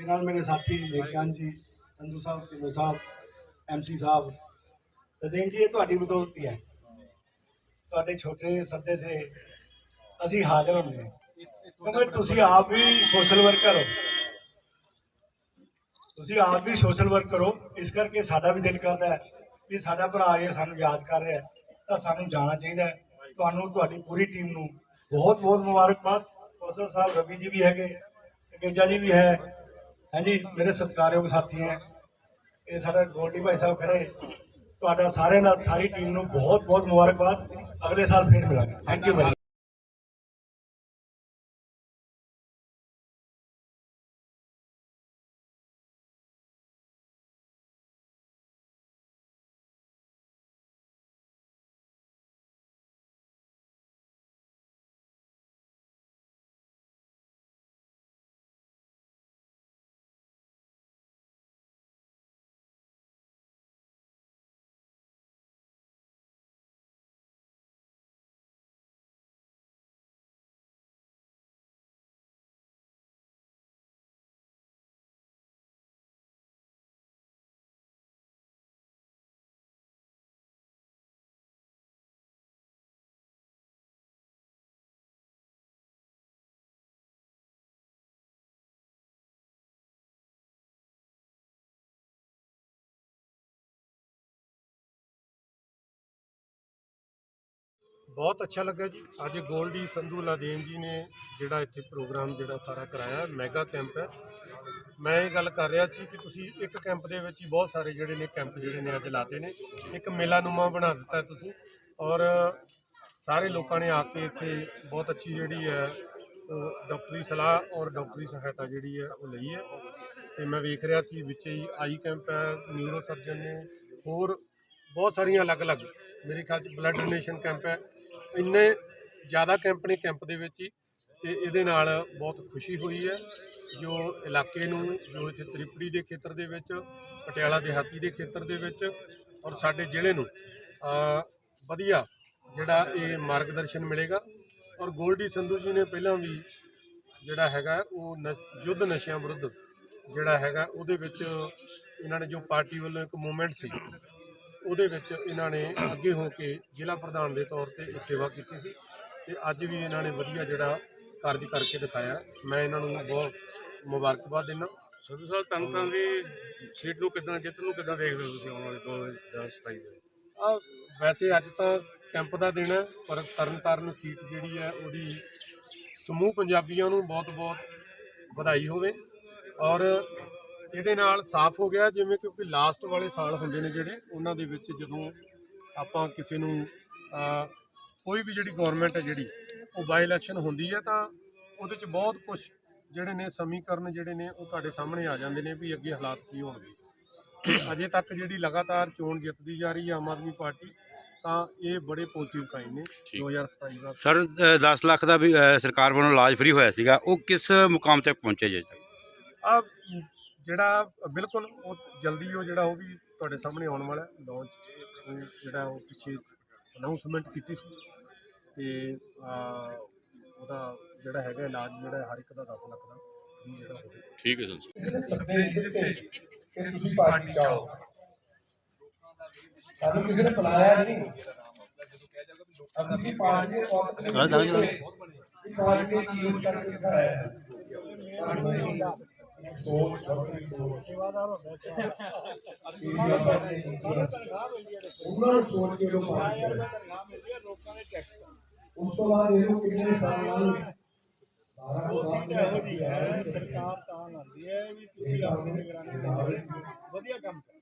ਤੇ ਨਾਲ ਮੇਰੇ ਸਾਥੀ ਮੇਘਚੰਦ ਜੀ ਸੰਧੂ ਸਾਹਿਬ ਕਿਲੋ ਸਾਹਿਬ ਐਮਸੀ ਸਾਹਿਬ ਰਦੇਨ ਜੀ, ਇਹ ਤੁਹਾਡੀ ਬਦੌਲਤ ਹੀ ਹੈ। ਤੁਹਾਡੇ ਛੋਟੇ ਸੱਦੇ ਤੇ ਅਸੀਂ ਹਾਜ਼ਰ ਹੁੰਦੇ ਕਿਉਂਕਿ ਤੁਸੀਂ ਆਪ ਵੀ ਸੋਸ਼ਲ ਵਰਕਰ ਹੋ। ਤੁਸੀਂ ਆਪ ਵੀ ਸੋਸ਼ਲ ਵਰਕਰ ਹੋ। ਇਸ ਕਰਕੇ ਸਾਡਾ ਵੀ ਦਿਲ ਕਰਦਾ ਹੈ ਕਿ ਸਾਡਾ ਭਰਾ ਇਹ ਸਾਨੂੰ ਯਾਦ ਕਰ ਰਿਹਾ ਤਾਂ ਸਾਨੂੰ ਜਾਣਾ ਚਾਹੀਦਾ ਹੈ। ਤੁਹਾਨੂੰ, ਤੁਹਾਡੀ ਪੂਰੀ ਟੀਮ ਨੂੰ ਬਹੁਤ ਬਹੁਤ ਮੁਬਾਰਕਬਾਦ। ਕੌਸਲ ਸਾਹਿਬ ਰਵੀ ਜੀ ਵੀ ਹੈਗੇ ਗੇਜਾ ਜੀ ਵੀ ਹੈ। ਹਾਂਜੀ, ਮੇਰੇ ਸਤਿਕਾਰਯੋਗ ਸਾਥੀ ਹੈ ਇਹ ਸਾਡਾ ਗੋਲਡੀ ਭਾਈ ਸਾਹਿਬ ਖੜੇ। ਤੁਹਾਡਾ ਸਾਰਿਆਂ ਦਾ ਸਾਰੀ ਟੀਮ ਨੂੰ ਬਹੁਤ ਬਹੁਤ ਮੁਬਾਰਕਬਾਦ। ਅਗਲੇ ਸਾਲ ਫੇਰ ਮਿਲਾਂਗੇ। ਥੈਂਕ ਯੂ ਬਹੁਤ ਅੱਛਾ ਲੱਗਾ ਜੀ। ਅੱਜ ਗੋਲਡੀ ਸੰਧੂ ਲਾਦੇਨ ਜੀ ਨੇ ਜਿਹੜਾ ਇੱਥੇ ਪ੍ਰੋਗਰਾਮ ਜਿਹੜਾ ਸਾਰਾ ਕਰਾਇਆ, ਮੈਗਾ ਕੈਂਪ ਹੈ। ਮੈਂ ਇਹ ਗੱਲ ਕਰ ਰਿਹਾ ਸੀ ਕਿ ਤੁਸੀਂ ਇੱਕ ਕੈਂਪ ਦੇ ਵਿੱਚ ਹੀ ਬਹੁਤ ਸਾਰੇ ਜਿਹੜੇ ਨੇ ਕੈਂਪ ਜਿਹੜੇ ਨੇ ਅੱਜ ਲਾਤੇ ਨੇ। ਇੱਕ ਮੇਲਾ ਨੂਮਾ ਬਣਾ ਦਿੱਤਾ ਤੁਸੀਂ ਔਰ ਸਾਰੇ ਲੋਕਾਂ ਨੇ ਆ ਕੇ ਇੱਥੇ ਬਹੁਤ ਅੱਛੀ ਜਿਹੜੀ ਹੈ ਉਹ ਡਾਕਟਰੀ ਸਲਾਹ ਔਰ ਡਾਕਟਰੀ ਸਹਾਇਤਾ ਜਿਹੜੀ ਹੈ ਉਹ ਲਈ ਹੈ। ਤੇ ਮੈਂ ਵੇਖ ਰਿਹਾ ਸੀ ਵਿੱਚ ਹੀ ਆਈ ਕੈਂਪ ਹੈ ਨਿਊਰੋ ਸਰਜਨ ਨੇ ਹੋਰ ਬਹੁਤ ਸਾਰੀਆਂ ਅਲੱਗ-ਅਲੱਗ ਮੇਰੇ ਖਿਆਲ ਚ ਬਲੱਡ ਡੋਨੇਸ਼ਨ ਕੈਂਪ ਹੈ। ਇੰਨੇ ਜ਼ਿਆਦਾ ਕੈਂਪ ਨੇ ਕੈਂਪ ਦੇ ਵਿੱਚ ਹੀ, ਤੇ ਇਹਦੇ ਨਾਲ ਬਹੁਤ ਖੁਸ਼ੀ ਹੋਈ ਹੈ। ਜੋ ਇਲਾਕੇ ਨੂੰ, ਜੋ ਇੱਥੇ ਤ੍ਰਿਪੜੀ ਦੇ ਖੇਤਰ ਦੇ ਵਿੱਚ, ਪਟਿਆਲਾ ਦਿਹਾਤੀ ਦੇ ਖੇਤਰ ਦੇ ਵਿੱਚ ਔਰ ਸਾਡੇ ਜ਼ਿਲ੍ਹੇ ਨੂੰ ਵਧੀਆ ਜਿਹੜਾ ਇਹ ਮਾਰਗਦਰਸ਼ਨ ਮਿਲੇਗਾ। ਔਰ ਗੋਲਡੀ ਸੰਧੂ ਜੀ ਨੇ ਪਹਿਲਾਂ ਵੀ ਜਿਹੜਾ ਹੈਗਾ, ਉਹ ਨ- ਯੁੱਧ ਨਸ਼ਿਆਂ ਵਿਰੁੱਧ ਜਿਹੜਾ ਹੈਗਾ, ਉਹਦੇ ਵਿੱਚ ਇਹਨਾਂ ਨੇ ਜੋ ਪਾਰਟੀ ਵੱਲੋਂ ਇੱਕ ਮੂਵਮੈਂਟ ਸੀ ਉਹਦੇ ਵਿੱਚ ਇਹਨਾਂ ਨੇ ਅੱਗੇ ਹੋ ਕੇ ਜ਼ਿਲ੍ਹਾ ਪ੍ਰਧਾਨ ਦੇ ਤੌਰ ਤੇ ਇਹ ਸੇਵਾ ਕੀਤੀ ਸੀ ਤੇ ਅੱਜ ਵੀ ਇਹਨਾਂ ਨੇ ਵਧੀਆ ਜਿਹੜਾ ਕਾਰਜ ਕਰਕੇ ਦਿਖਾਇਆ। ਮੈਂ ਇਹਨਾਂ ਨੂੰ ਬਹੁਤ ਮੁਬਾਰਕਬਾਦ ਦਿੰਦਾ। ਸੰਧੂ ਸਾਹਿਬ ਤਨ ਤਨ ਦੀ ਸੀਟ ਨੂੰ ਕਿਦਾਂ ਜਿੱਤ ਨੂੰ ਕਿਦਾਂ ਦੇਖਦੇ ਹੋ ਤੁਸੀਂ ਆਉਣ ਵਾਲੇ 2027 ਦੇ? ਆ ਵੈਸੇ ਅੱਜ ਤਾਂ ਕੈਂਪ ਦਾ ਦਿਨ ਹੈ ਪਰ ਤਰਨਤਾਰਨ ਸੀਟ ਜਿਹੜੀ ਹੈ ਉਹਦੀ ਸਮੂਹ ਪੰਜਾਬੀਆਂ ਨੂੰ ਬਹੁਤ-ਬਹੁਤ ਵਧਾਈ ਹੋਵੇ। ਔਰ ਇਹਦੇ ਨਾਲ ਸਾਫ਼ ਹੋ ਗਿਆ ਜਿਵੇਂ ਕਿਉਂਕਿ ਲਾਸਟ ਵਾਲੇ ਸਾਲ ਹੁੰਦੇ ਨੇ ਜਿਹੜੇ ਉਹਨਾਂ ਦੇ ਵਿੱਚ ਜਦੋਂ ਆਪਾਂ ਕਿਸੇ ਨੂੰ ਕੋਈ ਵੀ ਜਿਹੜੀ ਗਵਰਨਮੈਂਟ ਹੈ ਜਿਹੜੀ ਉਹ ਬਾਈ ਇਲੈਕਸ਼ਨ ਹੁੰਦੀ ਹੈ ਤਾਂ ਉਹਦੇ 'ਚ ਬਹੁਤ ਕੁਝ ਜਿਹੜੇ ਨੇ ਸਮੀਕਰਨ ਜਿਹੜੇ ਨੇ ਉਹ ਤੁਹਾਡੇ ਸਾਹਮਣੇ ਆ ਜਾਂਦੇ ਨੇ ਵੀ ਅੱਗੇ ਹਾਲਾਤ ਕੀ ਹੋਣਗੇ। ਤੇ ਅਜੇ ਤੱਕ ਜਿਹੜੀ ਲਗਾਤਾਰ ਚੋਣ ਜਿੱਤਦੀ ਜਾ ਰਹੀ ਹੈ ਆਮ ਆਦਮੀ ਪਾਰਟੀ ਤਾਂ ਇਹ ਬੜੇ ਪੋਜ਼ਿਟਿਵ ਸਾਈਨ ਨੇ 2027 ਦਾ ਸਰ ਅ, 10 ਲੱਖ ਦਾ ਵੀ ਸਰਕਾਰ ਵੱਲੋਂ ਇਲਾਜ ਫ੍ਰੀ ਹੋਇਆ ਸੀਗਾ ਉਹ ਕਿਸ ਮੁਕਾਮ ਤੱਕ ਪਹੁੰਚੇ ਜੇ ਆ ਜਿਹੜਾ ਬਿਲਕੁਲ ਉਹ ਜਲਦੀ ਉਹ ਜਿਹੜਾ ਉਹ ਵੀ ਤੁਹਾਡੇ ਸਾਹਮਣੇ ਆਉਣ ਵਾਲਾ ਲਾਂਚ ਜਿਹੜਾ ਉਹ ਪਿੱਛੇ ਅਨਾਉਂਸਮੈਂਟ ਕੀਤੀ ਸੀ। ਤੇ ਆ, ਉਹਦਾ ਜਿਹੜਾ ਹੈਗਾ ਇਲਾਜ ਜਿਹੜਾ ਹਰ ਇੱਕ ਦਾ 10 ਲੱਖ ਦਾ ਫ੍ਰੀ ਜਿਹੜਾ ਹੋਵੇ। ਠੀਕ ਹੈ ਸੰਧੂ ਕਿ ਤੁਸੀਂ ਪਾਰਟੀ ਚਾਓ ਸਾਨੂੰ ਕਿਸੇ ਨੇ ਬੁਲਾਇਆ ਨਹੀਂ। ਅਸੀਂ ਪਾਰਟੀ ਦੇ ਔਰਤ ਨੇ ਪਾਰਟੀ ਨੇ ਕੀ ਯੂਜ਼ ਕਰਕੇ ਦਿਖਾਇਆ। ਹੈ ਸੋਚ ਛੋਟੀ ਸੋਚ। ਸੇਵਾਦਾਰ ਹੁੰਦਾ ਉਹਨਾਂ ਨੂੰ ਸੋਚ ਕੇ ਲੋਕ ਪਾਰਟੀ ਕਰੇ ਉਸ ਤੋਂ ਬਾਅਦ ਇਹਨੂੰ ਕਿੰਨੇ ਸਾਲ ਉਹ ਸੀਟ ਇਹੋ ਜਿਹੀ ਹੈ ਸਰਕਾਰ ਤਾਂ ਲਾਉਂਦੀ ਹੈ ਵੀ ਤੁਸੀਂ ਆਪਣੀ ਨਿਗਰਾਨੀ ਵਧੀਆ ਕੰਮ ਕਰੋ।